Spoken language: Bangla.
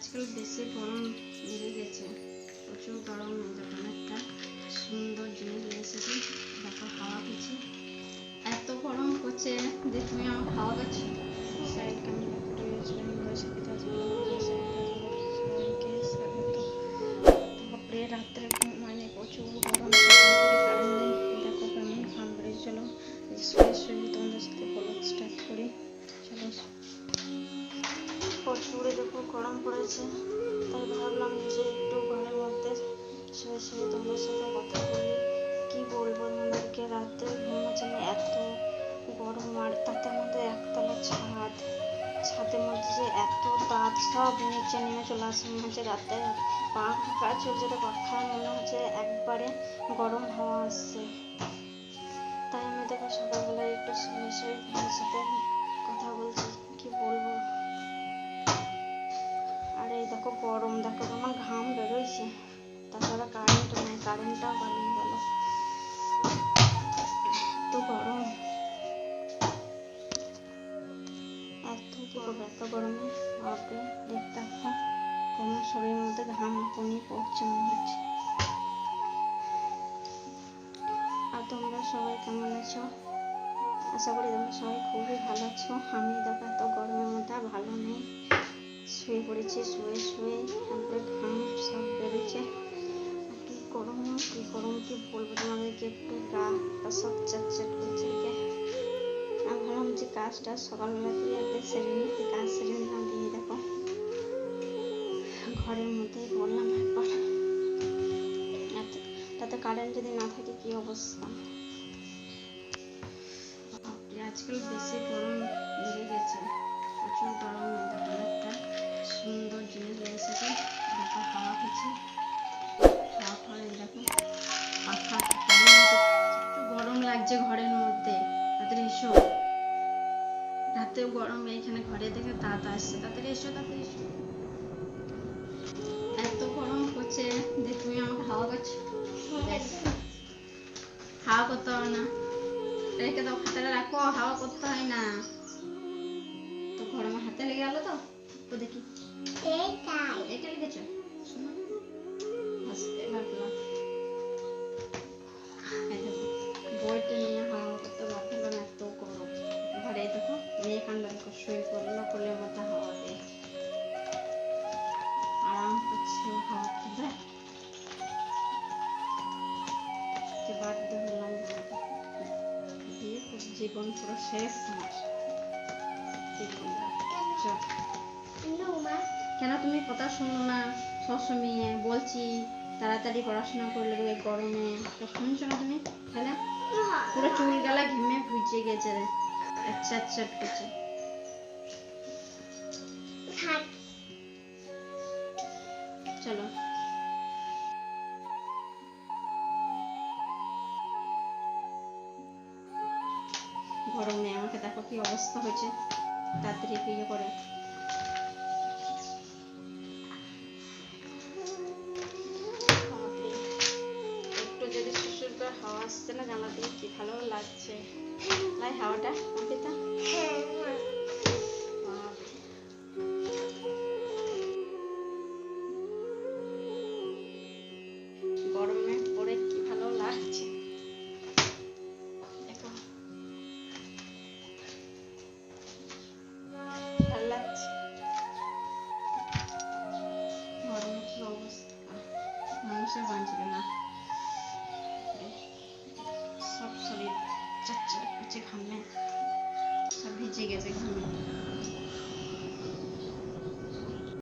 আজকাল বেশি গরম বেড়ে গেছে। প্রচুর গরম, যখন একটা সুন্দর জিনিস এসেছি, দেখো হাওয়া দিচ্ছে। এত গরম করছে যে তুমি আমার হাওয়া পাচ্ছি সাইড ক্যামেরা সাথে সবাইকে স্বাগত রাত্রে মানে প্রচুর গরম দেখো কেমন বেড়েছিল শুয়ে শুয়ে তোমাদের সাথে স্টার্ট করি। চলো। প্রচুর দেখো গরম পড়েছে, তাই ভাবলাম যে একটু ঘরের মধ্যে শুয়ে শুয়ে তোমাদের সাথে কথা বলি। কি বলব তোমাদেরকে? রাতে ঘুমাচ্ছে না, এত গরম, আর তাতে মধ্যে একতলা ছাদ। ছাদের মধ্যে যে এত দাঁত সব নিচে নেমে চলে আসে, মনে হচ্ছে রাতে পাখা ছোট ছোট পাখায় মনে হচ্ছে একবারে গরম হাওয়া আসছে। তাই আমি দেখো সকালবেলায় একটু শুয়ে শুয়ে তোমার সাথে কারেন্ট নেই কারেন্টটাও পালিয়ে গেল এত গরম। এত করব এত গরমে। বাপরে দেখতে তোমার শরীরের মধ্যে ঘাম এখনই পড়ছে মনে হচ্ছে। আর তোমরা সবাই কেমন আছো? আশা করি তোমরা সবাই খুবই ভালো আছো। আমি দেখো এত গরমের মধ্যে ভালো নেই। শুয়ে পড়েছি, শুয়ে গরম কি বলব তোমাদেরকে একটু গা হাতটা সব চটচট করছে আমি ভাবলাম যে কাজটা সকালবেলা দিয়ে একবার সেরে নিতে কাজ সেরে নিলাম, দিয়ে দেখো, ঘরের মধ্যেই বললাম একবার। তাতে কারেন্ট যদি না থাকে কি অবস্থা? আজকাল বেশি গরম লাগছে ঘরের মধ্যে। তাড়াতাড়ি এসো। রাতেও গরম এইখানে ঘরে দেখে তাঁত আসছে। তাড়াতাড়ি এসো তাড়াতাড়ি এসো। এত গরম করছে যে তুমি আমাকে হাওয়া করছ। হাওয়া করতে হবে না। রেখে দাও খাতাটা রাখো হাওয়া করতে হয় না। তো আমার হাতে লেগে গেল তো? তো দেখি। এটা লিখেছো? দেখো শুয়ে পড়ল কোলের মধ্যে হাওয়া দিয়ে আরাম করছে হাওয়া খেতে যে বাধ্য হলাম দিয়ে জীবন পুরো শেষ আমার। কেন তুমি কথা শুনো না? সবসময় বলছি, তাড়াতাড়ি পড়াশোনা করলে এই গরমে। তো শুনছো না তুমি? তাহলে পুরো চুল গালা ঘেমে ভিজে গেছে রে। আচ্ছা আচ্ছা করছে চলো। গরমে আমাকে দেখো কি অবস্থা হয়েছে। তাড়াতাড়ি ইয়ে করে আসছে না জানলা দিয়ে কি ভালো লাগছে। লাই হাওয়াটা? অঙ্কিতা সব শরীর চচ্চড় করছে ঘামে সব ভিজে গেছে ঘামে